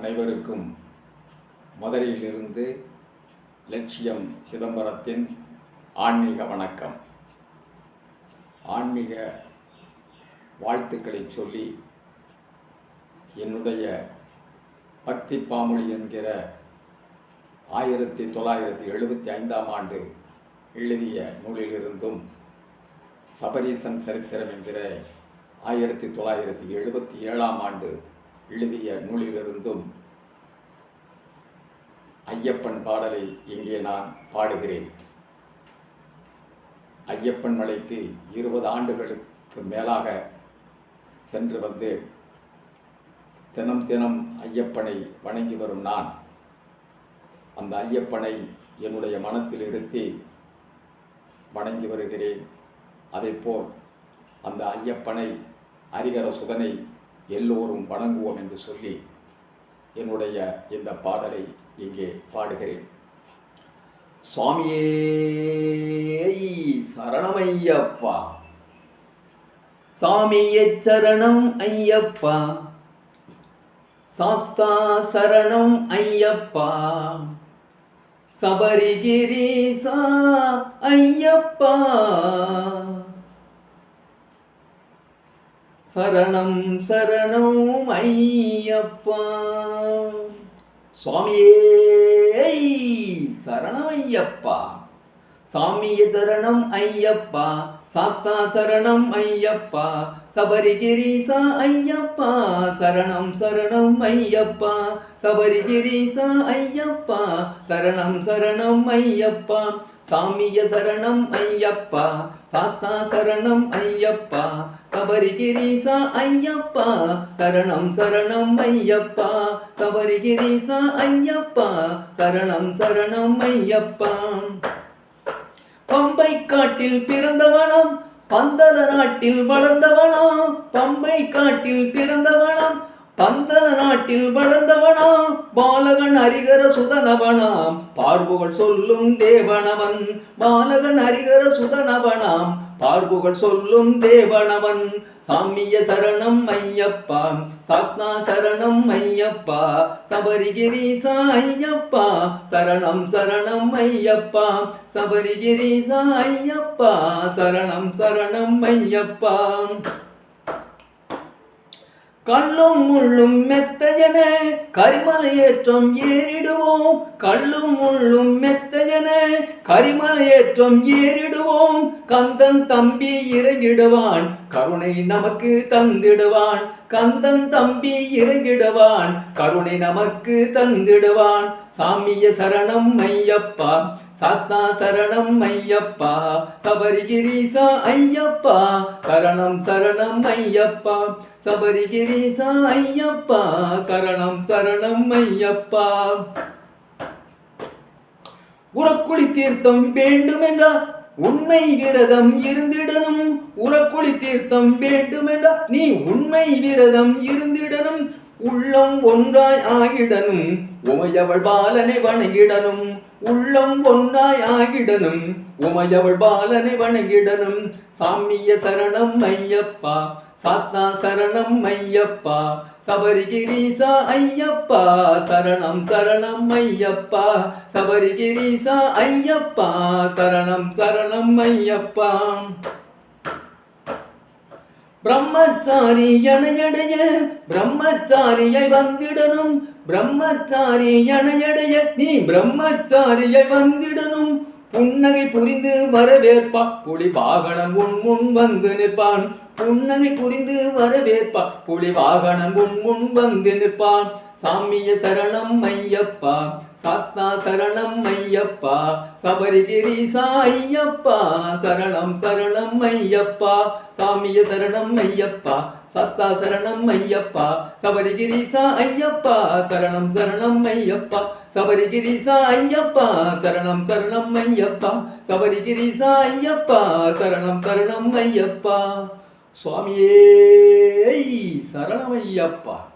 அனைவருக்கும் மதுரையிலிருந்து லட்சியம் சிதம்பரத்தின் ஆன்மீக வணக்கம். ஆன்மீக வாழ்த்துக்களை சொல்லி என்னுடைய பக்தி பாமொழி என்கிற ஆயிரத்தி தொள்ளாயிரத்தி எழுபத்தி ஐந்தாம் ஆண்டு எழுதிய நூலிலிருந்தும் சபரீசன் சரித்திரம் என்கிற ஆயிரத்தி தொள்ளாயிரத்தி எழுபத்தி ஏழாம் ஆண்டு எழுதிய நூலிலிருந்தும் ஐயப்பன் பாடலை இங்கே நான் பாடுகிறேன். ஐயப்பன் மலைக்கு இருபது ஆண்டுகளுக்கு மேலாக சென்று வந்து தினம் தினம் ஐயப்பனை வணங்கி வரும் நான். அந்த ஐயப்பனை என்னுடைய மனத்தில் இருத்தி வணங்கி வருகிறேன். அதேபோல் அந்த ஐயப்பனை ஹரிகர சுதனை எல்லோரும் வணங்குவோம் என்று சொல்லி என்னுடைய இந்த பாடலை இங்கே பாடுகிறேன். சுவாமியே சரணமையப்பா. சாமியே சரணம் ஐயப்பா. சாஸ்தா சரணம் ஐயப்பா. சபரிகிரீசா ஐயப்பா. சரணம் சரணம் ஐயப்பா. சுவாமியே சரணம் ஐயப்பா. சாமிய சரணம் ஐயப்பா. சாஸ்தா சரணம் ஐயப்பா சபரிகிரீசா ஐயப்பா சரணம் சரணம் ஐயப்பா சபரிகிரீசா ஐயப்பா சரணம் சரணம் ஐயப்பா சாமிய சரணம் ஐயப்பா சாஸ்தா சரணம் ஐயப்பா சபரிகிரீசா ஐயப்பா சரணம் சரணம் ஐயப்பா சபரிகிரீசா ஐயப்பா சரணம் சரணம் ஐயப்பா பம்பை காட்டில் பிறந்தவனாம் பந்தல நாட்டில் வளர்ந்தவனாம் பம்பை காட்டில் பிறந்தவனாம் தந்தன நாட்டில் வளர்ந்தவனாம் பாலகன் அரிகர சுதனவனாம் பார்புகள் சொல்லும் தேவனவன் பாலகன் அரிகர சுதனவனாம் பார்புகள் சொல்லும் தேவனவன் சாமிய சரணம் ஐயப்பா. சாஸ்தா சரணம் ஐயப்பா. சபரிகிரீசா ஐயப்பா சரணம் சரணம் ஐயப்பா. சபரிகிரீசா ஐயப்பா சரணம் சரணம் ஐயப்பா. கல்லும் முள்ளும் மெத்தையன கரிமலையேற்றம் ஏறிடுவோம். கல்லும் முள்ளும் மெத்தையன கரிமலையேற்றம் ஏறிடுவோம். கந்தன் தம்பி இறங்கிடுவான் கருணை நமக்கு தந்திடுவான். கந்தன் தம்பி இறங்கிடுவான் கருணை நமக்கு தந்திடுவான். சாமிய சரணம் ஐயப்பா சாஸ்தா சரணம் ஐயப்பா. சபரிகிரீசா ஐயப்பா. சரணம் சரணம் ஐயப்பா. சபரிகிரீசா ஐயப்பா. சரணம் சரணம் ஐயப்பா. உரக்குழி தீர்த்தம் வேண்டுமென்றால் உண்மை விரதம் இருந்திடணும். உரக்குழி தீர்த்தம் வேண்டுமென்றால் நீ உண்மை விரதம் இருந்திடணும். உள்ளம் ஒன்றாய் ஆகிடனும் உமையவள் பாலனை வணங்கிடனும் உள்ளம் ஒன்றாய் ஆகிடனும் உமையவள் பாலனை வணங்கிடனும். சாமிய சரணம் ஐயப்பா சாஸ்தா சரணம் ஐயப்பா சபரிகிரீசா ஐயப்பா சரணம் சரணம் ஐயப்பா சபரிகிரீசா ஐயப்பா சரணம் சரணம் ஐயப்பா. பிரம்மச்சாரி எனையடைய பிரம்மச்சாரியை வந்திடணும். பிரம்மச்சாரி எனையடைய நீ பிரம்மச்சாரியை வந்திடணும். புன்னகை புரிந்து வரவேற்பா புலி வாகனம் உன் முன் வந்து நிற்பான். புன்னகை புரிந்து வரவேற்பா புலி வாகனம் உன் முன் வந்து நிற்பான். சாமிய சரணம் ஐயப்பா சாஸ்தா சரணம் ஐயப்பா. சபரிகிரீசா ஐயப்பா சரணம் சரணம் ஐயப்பா. சாமிய சரணம் ஐயப்பா. சாஸ்தா சரணம் ஐயப்பா. சபரிகிரீசா ஐயப்பா சரணம் சரணம் ஐயப்பா. சபரிகிரீசா ஐயப்பா சரணம் சரணம் ஐயப்பா. சபரிகிரீசா ஐயப்பா சரணம் சரணம் ஐயப்பா. சுவாமியே சரணம் ஐயப்பா.